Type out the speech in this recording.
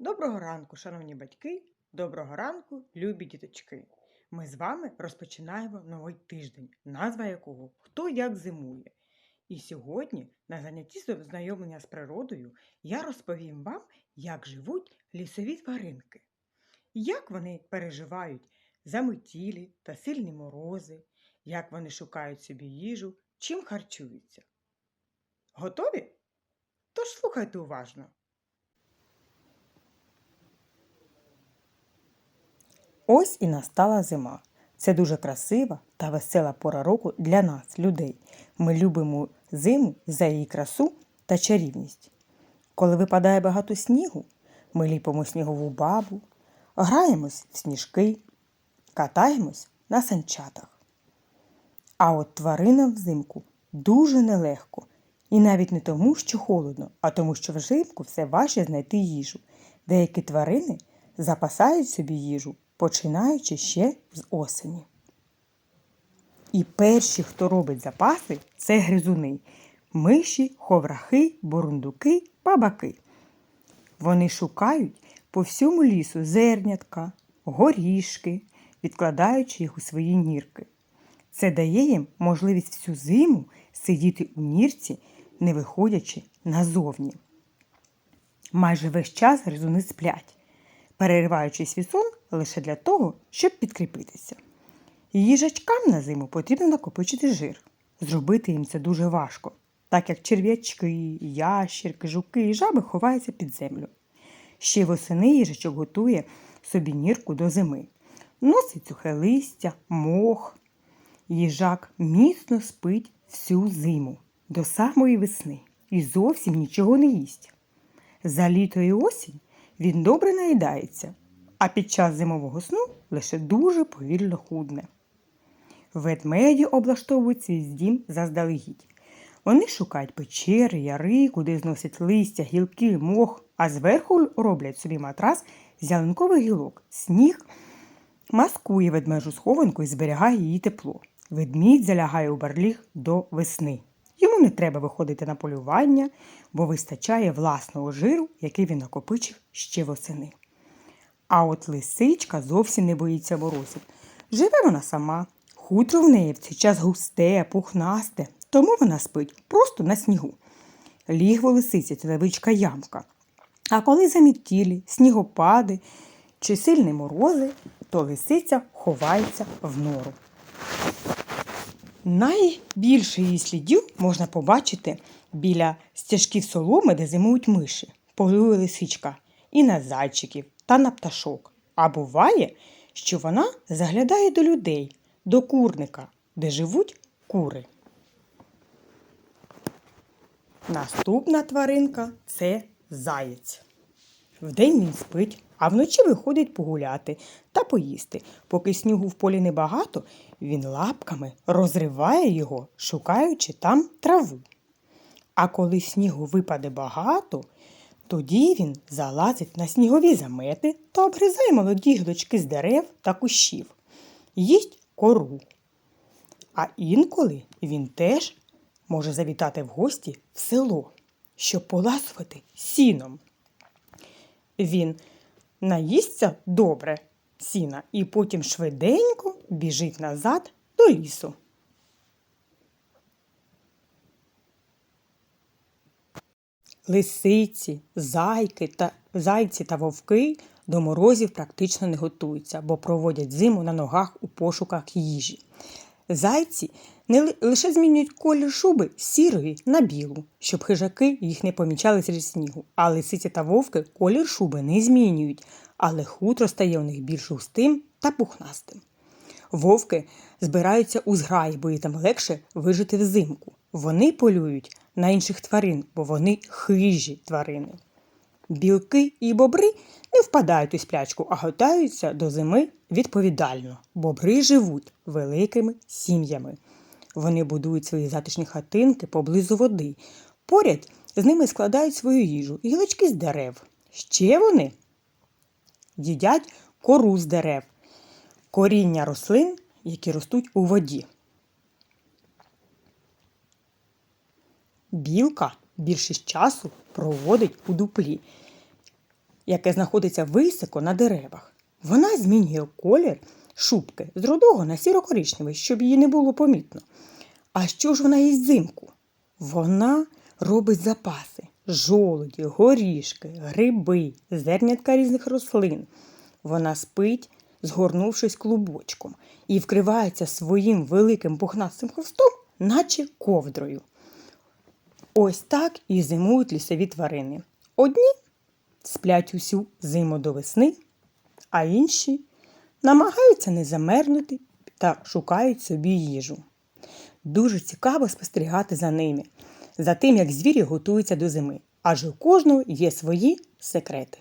Доброго ранку, шановні батьки, доброго ранку, любі діточки. Ми з вами розпочинаємо новий тиждень, назва якого Хто як зимує. І сьогодні, на занятті з ознайомлення з природою, я розповім вам, як живуть лісові тваринки, як вони переживають заметілі та сильні морози, як вони шукають собі їжу, чим харчуються. Готові? Тож слухайте уважно. Ось і настала зима. Це дуже красива та весела пора року для нас, людей. Ми любимо зиму за її красу та чарівність. Коли випадає багато снігу, ми ліпимо снігову бабу, граємось в сніжки, катаємось на санчатах. А от тваринам взимку дуже нелегко. І навіть не тому, що холодно, а тому, що взимку все важче знайти їжу. Деякі тварини запасають собі їжу починаючи ще з осені. І перші, хто робить запаси, це гризуни миші, ховрахи, бурундуки, бабаки. Вони шукають по всьому лісу зернятка, горішки, відкладаючи їх у свої нірки. Це дає їм можливість всю зиму сидіти у нірці, не виходячи назовні. Майже весь час гризуни сплять, перериваючи свій сон лише для того, щоб підкріпитися. Їжачкам на зиму потрібно накопичити жир. Зробити їм це дуже важко, так як черв'ячки, ящірки, жуки і жаби ховаються під землю. Ще восени їжачок готує собі нірку до зими. Носить сухе листя, мох. Їжак міцно спить всю зиму до самої весни і зовсім нічого не їсть. За літо і осінь він добре наїдається, а під час зимового сну лише дуже повільно худне. Ведмеді облаштовують свій дім заздалегідь. Вони шукають печери, яри, куди зносять листя, гілки, мох, а зверху роблять собі матрас з гілок. Сніг маскує ведмежу схованку і зберігає її тепло. Ведмідь залягає у барліг до весни. Йому не треба виходити на полювання, бо вистачає власного жиру, який він накопичив ще восени. А от лисичка зовсім не боїться морозів. Живе вона сама. Хутро в неї в цей час густе, пухнасте, тому вона спить просто на снігу. Лігво лисиці це невеличка ямка. А коли замітілі, снігопади чи сильні морози, то лисиця ховається в нору. Найбільше її слідів можна побачити біля стяжків соломи, де зимують миші, полює лисичка, і на зайчиків, та на пташок. А буває, що вона заглядає до людей, до курника, де живуть кури. Наступна тваринка це заєць. Вдень він спить, а вночі виходить погуляти та поїсти. Поки снігу в полі небагато, він лапками розриває його, шукаючи там траву. А коли снігу випаде багато, тоді він залазить на снігові замети та обгризає молоді гілочки з дерев та кущів, їсть кору. А інколи він теж може завітати в гості в село, щоб поласувати сіном. Він наїсться добре сіна і потім швиденько біжить назад до лісу. Лисиці, зайки та зайці та вовки до морозів практично не готуються, бо проводять зиму на ногах у пошуках їжі. Зайці не лише змінюють колір шуби з сірої на білу, щоб хижаки їх не помічали серед снігу. А лисиці та вовки колір шуби не змінюють, але хутро стає у них більш густим та пухнастим. Вовки збираються у зграї, бо їм легше вижити взимку. Вони полюють на інших тварин, бо вони хижі тварини. Білки і бобри не впадають у сплячку, а готуються до зими відповідально. Бобри живуть великими сім'ями. Вони будують свої затишні хатинки поблизу води. Поряд з ними складають свою їжу, гілочки з дерев. Ще вони їдять кору з дерев, коріння рослин, які ростуть у воді. Білка більшість часу проводить у дуплі. яке знаходиться високо на деревах. Вона змінює колір шубки з рудого на сіро-коричневий, щоб її не було помітно. А що ж вона їсть взимку? Вона робить запаси: жолуді, горішки, гриби, зернятка різних рослин. Вона спить, згорнувшись клубочком, і вкривається своїм великим пухнастим хвостом, наче ковдрою. Ось так і зимують лісові тварини. Одні сплять усю зиму до весни, а інші намагаються не замерзнути та шукають собі їжу. Дуже цікаво спостерігати за ними, за тим, як звірі готуються до зими, адже у кожного є свої секрети.